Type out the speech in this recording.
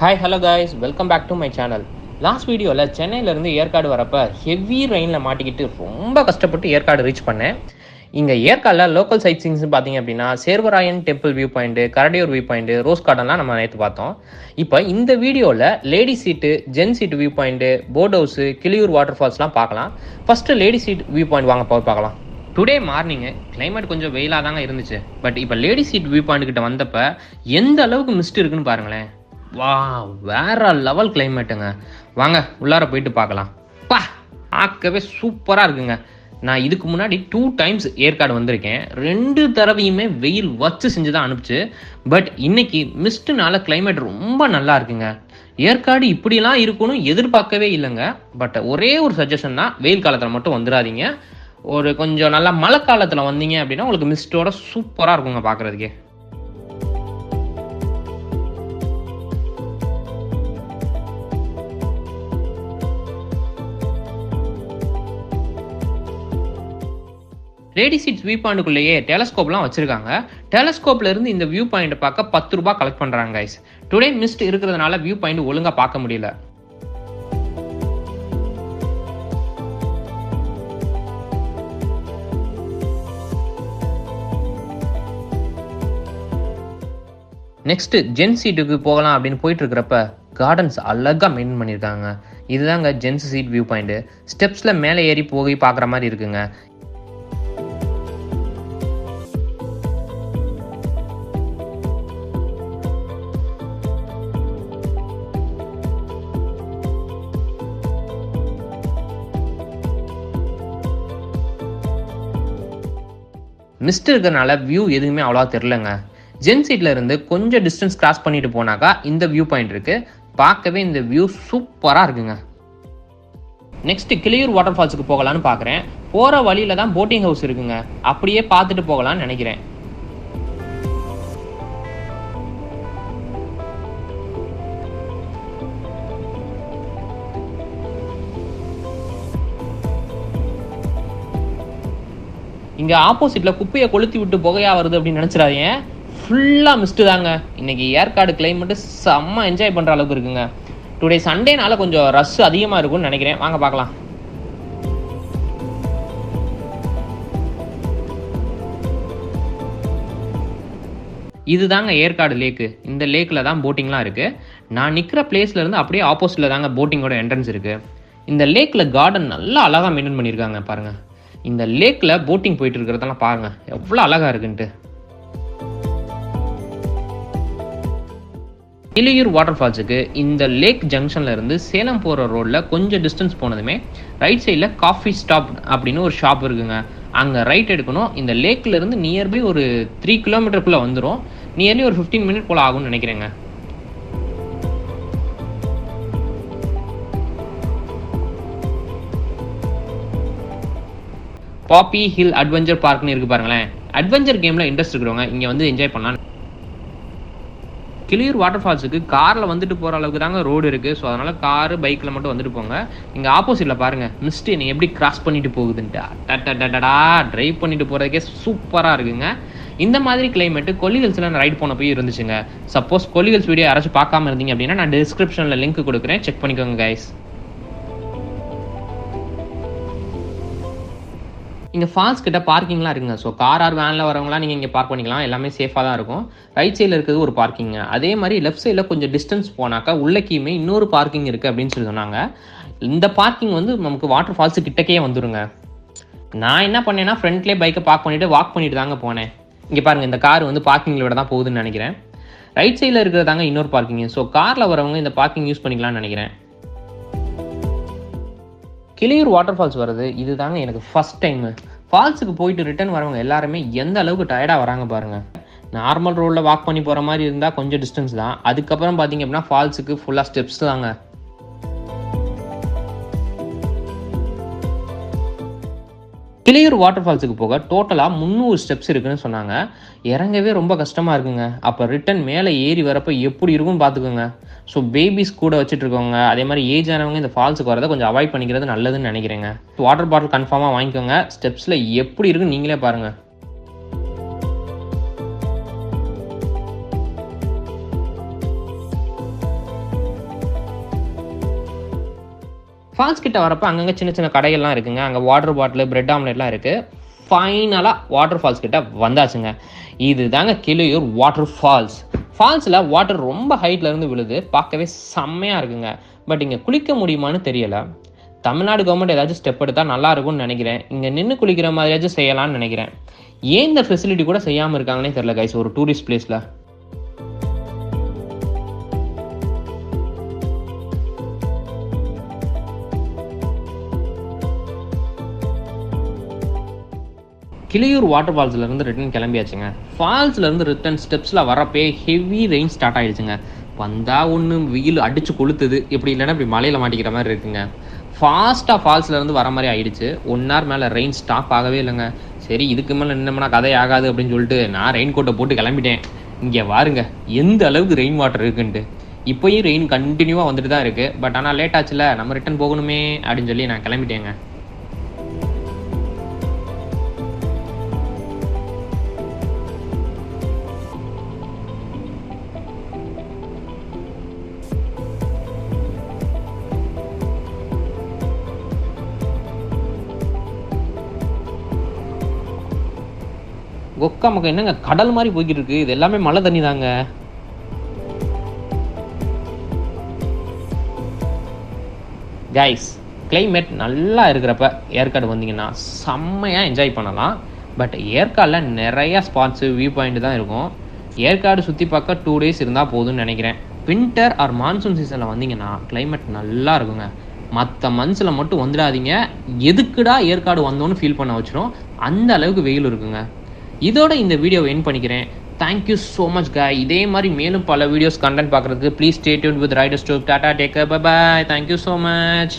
Hi hello guys welcome back to my channel last வீடியோவில் சென்னையிலேருந்து ஏற்காடு வரப்போ ஹெவி ரெயினில் மாட்டிக்கிட்டு ரொம்ப கஷ்டப்பட்டு ஏற்காடு ரீச் பண்ணேன். இங்கே ஏற்காடில் லோக்கல் சைட் சீன்ஸ் பார்த்தீங்க அப்படின்னா Servarayan temple view point Karadiyur view point rose கார்டன்லாம் நம்ம நேற்று பார்த்தோம். இப்போ இந்த வீடியோவில் lady seat gents seat view point boat house Kiliyur water ஃபால்ஸ்லாம் பார்க்கலாம். First lady seat view point வாங்க போய் பார்க்கலாம். டுடே மார்னிங்கு கிளைமேட் கொஞ்சம் வெயிலாக தாங்க இருந்துச்சு. பட் இப்போ லேடி சீட் வியூ பாயிண்ட் கிட்ட வந்தப்ப எந்த அளவுக்கு மிஸ்ட் இருக்குன்னு பாருங்களேன். வா வேற லெவல் கிளைமேட்டுங்க வாங்க உள்ளார போயிட்டு பார்க்கலாம். பா பார்க்கவே சூப்பராக இருக்குங்க. நான் இதுக்கு முன்னாடி டூ டைம்ஸ் ஏற்காடு வந்திருக்கேன். ரெண்டு தடவையுமே வெயில் வச்சு செஞ்சு தான் அனுப்பிச்சு. பட் இன்னைக்கு மிஸ்ட்டுனால கிளைமேட் ரொம்ப நல்லா இருக்குங்க. ஏற்காடு இப்படிலாம் இருக்குன்னு எதிர்பார்க்கவே இல்லைங்க. பட் ஒரே ஒரு சஜஷன் தான் வெயில் காலத்தில் மட்டும் வந்துடாதீங்க. ஒரு கொஞ்சம் நல்லா மழை காலத்தில் வந்தீங்க அப்படின்னா உங்களுக்கு மிஸ்டோட சூப்பராக இருக்குங்க பார்க்குறதுக்கே. லேடி வியூ பாயிண்ட்டுக்குள்ளேயே டெலஸ்கோப்லாம் வச்சிருக்காங்க. டெலஸ்கோப்ல இருந்து இந்த வியூ பாயிண்ட் பார்க்க பத்து ரூபாய் கலெக்ட் பண்றாங்க கைஸ் டுடே மிஸ்ட் இருக்கிறதுனால வியூ பாயிண்ட் ஒழுங்கா பார்க்க முடியல. நெக்ஸ்ட் ஜென் சீட்டுக்கு போகலாம் அப்படின்னு போயிட்டு இருக்கிறப்ப கார்டன்ஸ் அழகா மெயின்டைன் பண்ணியிருக்காங்க. இதுதாங்க ஜென்ஸ் சீட் வியூ பாயிண்ட் ஸ்டெப்ஸ்ல மேலே ஏறி போய் பார்க்குற மாதிரி இருக்குங்க. மிஸ்ட் இருக்கிறனால வியூ எதுவுமே அவ்வளோவா தெரிலங்க ஜென் சீட்டில் இருந்து கொஞ்சம் டிஸ்டன்ஸ் கிராஸ் பண்ணிட்டு போனாக்கா இந்த வியூ பாயிண்ட் இருக்கு. பார்க்கவே இந்த வியூ சூப்பராக இருக்குங்க. நெக்ஸ்ட் கிளியூர் வாட்டர் ஃபால்ஸுக்கு போகலான்னு பார்க்குறேன் போகிற வழியில தான் போட்டிங் ஹவுஸ் இருக்குங்க. அப்படியே பார்த்துட்டு போகலான்னு நினைக்கிறேன். இங்கே ஆப்போசிட்டில் குப்பையை கொளுத்தி விட்டு புகையாக வருது அப்படின்னு நினச்சிடாதீங்க. ஃபுல்லாக மிஸ்ட்டு தாங்க. இன்னைக்கு ஏற்காடு கிளைமேட்டு செம்ம என்ஜாய் பண்ணுற அளவுக்கு இருக்குங்க. டுடே சண்டேனால கொஞ்சம் ரஷ் அதிகமாக இருக்கும்னு நினைக்கிறேன். வாங்க பார்க்கலாம். இதுதாங்க ஏற்காடு லேக்கு இந்த லேக்கில் தான் போட்டிங்லாம் இருக்குது நான் நிற்கிற பிளேஸ்லேருந்து அப்படியே ஆப்போசிட்டில் தாங்க போட்டிங்கோட என்ட்ரன்ஸ் இருக்குது இந்த லேக்கில் கார்டன் நல்லா அழகாக மெயின்டைன் பண்ணியிருக்காங்க பாருங்கள் இந்த லேக்கில் போட்டிங் போயிட்டு இருக்கிறதெல்லாம் பாருங்கள் எவ்வளோ அழகாக இருக்குன்ட்டு. இலையூர் வாட்டர் ஃபால்ஸுக்கு இந்த லேக் ஜங்ஷன்ல இருந்து சேலம் போகிற ரோட்டில் கொஞ்சம் டிஸ்டன்ஸ் போனதுமே ரைட் சைடில் காஃபி ஸ்டாப் அப்படின்னு ஒரு ஷாப் இருக்குங்க. அங்கே ரைட் எடுக்கணும். இந்த லேக்ல இருந்து நியர்பை ஒரு த்ரீ கிலோமீட்டருக்குள்ளே வந்துடும் நியர்லி ஒரு ஃபிஃப்டீன் மினிட் போல் ஆகும்னு நினைக்கிறேங்க. பாப்பி ஹில் அட்வென்ச்சர் பார்க்னு இருக்கு பாருங்களேன். அட்வென்ச்சர் கேமில் இன்ட்ரெஸ்ட் இருக்கிறவங்க இங்கே வந்து என்ஜாய் பண்ணலாம். கிளியூர் வாட்டர் ஃபால்ஸுக்கு காரில் வந்துட்டு போகிற அளவுக்கு தாங்க ரோடு இருக்குது ஸோ அதனால் காரு பைக்கில் மட்டும் வந்துட்டு போங்க. இங்கே ஆப்போசிட்டில் பாருங்கள் மிஸ்ட் நீங்கள் எப்படி கிராஸ் பண்ணிட்டு போகுதுன்ட்டு. டடா ட்ரைவ் பண்ணிட்டு போகிறதுக்கே சூப்பராக இருக்குங்க. இந்த மாதிரி கிளைமேட்டு கொல்லிகள்ஸில் நான் ரைட் போன போய் இருந்துச்சுங்க. சப்போஸ் கொல்லிகள்ஸ் வீடியோ யாராச்சும் பார்க்காம இருந்தீங்க அப்படின்னா நான் டிஸ்கிரிப்ஷனில் லிங்க் கொடுக்குறேன். செக் பண்ணிக்கோங்க கைஸ் இங்கே ஃபால்ஸ் கிட்ட பார்க்கிங்லாம் இருக்குங்க. ஸோ கார் ஆர் வேனில் வரவங்களாம் நீங்கள் இங்கே பார்க் பண்ணிக்கலாம். எல்லாமே சேஃபாக தான் இருக்கும். ரைட் சைடில் இருக்கிறது ஒரு பார்க்கிங்க அதே மாதிரி லெஃப்ட் சைடில் கொஞ்சம் டிஸ்டன்ஸ் போனாக்கா உள்ளக்கியுமே இன்னொரு பார்க்கிங் இருக்குது அப்படின்னு சொல்லி சொன்னாங்க. இந்த பார்க்கிங் வந்து நமக்கு வாட்டர் ஃபால்ஸு கிட்டக்கே வந்துருங்க. நான் என்ன பண்ணேன்னா ஃப்ரண்ட்லேயே பைக்கை பார்க் பண்ணிவிட்டு வாக் பண்ணிட்டு தாங்க போனேன். இங்கே பாருங்கள் இந்த கார் வந்து பார்க்கிங்கில் விட தான் போகுதுன்னு நினைக்கிறேன். ரைட் சைடில் இருக்கிறது தாங்க இன்னொரு பார்க்கிங் ஸோ காரில் வரவங்க இந்த பார்க்கிங் யூஸ் பண்ணிக்கலாம்னு நினைக்கிறேன். கிளியூர் வாட்டர் ஃபால்ஸ் வருது இது தாங்க எனக்கு ஃபஸ்ட் டைமு ஃபால்ஸுக்கு போயிட்டு ரிட்டர்ன் வரவங்க எல்லாருமே எந்த அளவுக்கு டயர்டாக வராங்க பாருங்கள் நார்மல் ரோடில் வாக் பண்ணி போகிற மாதிரி இருந்தால் கொஞ்சம் டிஸ்டன்ஸ் தான். அதுக்கப்புறம் பார்த்தீங்க அப்படின்னா ஃபால்ஸுக்கு ஃபுல்லாக ஸ்டெப்ஸ் தாங்க. கிளியூர் வாட்டர் ஃபால்ஸுக்கு போக டோட்டலாக முந்நூறு ஸ்டெப்ஸ் இருக்குன்னு சொன்னாங்க. இறங்கவே ரொம்ப கஷ்டமாக இருக்குங்க. அப்போ ரிட்டன் மேலே ஏறி வரப்போ எப்படி இருக்கும்னு பார்த்துக்கோங்க. ஸோ பேபிஸ் கூட வச்சுட்டு இருக்கவங்க அதே மாதிரி ஏஜ் ஆனவங்க இந்த ஃபால்ஸுக்கு வரதை கொஞ்சம் அவாய்ட் பண்ணிக்கிறது நல்லதுன்னு நினைக்கிறேங்க. வாட்டர் பாட்டில் கன்ஃபார்மாக வாங்கிக்கோங்க. ஸ்டெப்ஸில் எப்படி இருக்குன்னு நீங்களே பாருங்கள் ஃபால்ஸ் கிட்ட வரப்போ அங்கங்கே சின்ன சின்ன கடைகள்லாம் இருக்குங்க. அங்கே வாட்டர் பாட்டில் பிரெட் ஆம்லெட்லாம் இருக்குது ஃபைனலாக வாட்டர் ஃபால்ஸ் கிட்ட வந்தாச்சுங்க. இது தாங்க கிளியூர் வாட்டர் ஃபால்ஸ் ஃபால்ஸில் வாட்டர் ரொம்ப ஹைட்லேருந்து விழுது. பார்க்கவே செம்மையாக இருக்குங்க. பட் இங்கே குளிக்க முடியுமான்னு தெரியலை. தமிழ்நாடு கவர்மெண்ட் ஏதாச்சும் ஸ்டெப் எடுத்தால் நல்லா இருக்கும்னு நினைக்கிறேன். இங்கே நின்று குளிக்கிற மாதிரியாச்சும் செய்யலாம்னு நினைக்கிறேன். ஏன் இந்த ஃபெசிலிட்டி கூட செய்யாமல் இருக்காங்கன்னே தெரில கைஸ் ஒரு டூரிஸ்ட் பிளேஸில் கிளியூர் வாட்டர் ஃபால்ஸ்ல இருந்து ரிட்டர்ன் கிளம்பியாச்சுங்க. ஃபால்ஸ்ல இருந்து ரிட்டர்ன் ஸ்டெப்ஸ்ல வரப்பே ஹெவி ரெயின் ஸ்டார்ட் ஆயிடுச்சுங்க. வந்தா ஒன்று வெயில் அடிச்சு கொளுத்துது. இப்படி இல்லைன்னா இப்படி மலையில மாட்டிக்கிற மாதிரி இருக்குங்க. ஃபாஸ்ட்டாக ஃபால்ஸ்ல இருந்து வர மாதிரி ஆயிடுச்சு. ஒன் ஹவர் மேலே ரெயின் ஸ்டாப் ஆகவே இல்லைங்க. சரி இதுக்கு மேலே நின்னோம்னா கதை ஆகாது அப்படின்னு சொல்லிட்டு நான் ரெயின் கோட்டை போட்டு கிளம்பிட்டேன். இங்கே வாருங்க. எந்த அளவுக்கு ரெயின் வாட்டர் இருக்குன்ட்டு. இப்போயும் ரெயின் கண்டினியூவாக வந்துட்டு தான் இருக்குது பட் ஆனால் லேட் ஆச்சுல. நம்ம ரிட்டர்ன் போகணுமே அப்படின்னு சொல்லி நான் கிளம்பிட்டேங்க. கொக்கா மக்கா என்னங்க கடல் மாதிரி போய்கிட்டு இருக்கு இது எல்லாமே மழை தண்ணி தாங்க. கைஸ் கிளைமேட் நல்லா இருக்கிறப்ப ஏற்காடு வந்தீங்கன்னா செம்மையாக என்ஜாய் பண்ணலாம். பட் ஏற்காடில் நிறையா ஸ்பாட்ஸு வியூ பாயிண்ட் தான் இருக்கும். ஏற்காடு சுற்றி பார்க்க டூ டேஸ் இருந்தால் போதும்னு நினைக்கிறேன். வின்டர் ஆர் மான்சூன் சீசனில் வந்தீங்கன்னா கிளைமேட் நல்லா இருக்குங்க. மற்ற மந்த்ஸில் மட்டும் வந்துடாதீங்க. எதுக்குடா ஏற்காடு வந்தோன்னு ஃபீல் பண்ண வச்சிடும் அந்த அளவுக்கு வெயில் இருக்குங்க. இதோட இந்த வீடியோவை என் பண்ணிக்கிறேன். தேங்க்யூ ஸோ மச் காய் இதே மாதிரி மேலும் பல வீடியோஸ் கண்டென்ட் பார்க்குறதுக்கு please stay tuned with rider stop tata take care bye bye thank you so much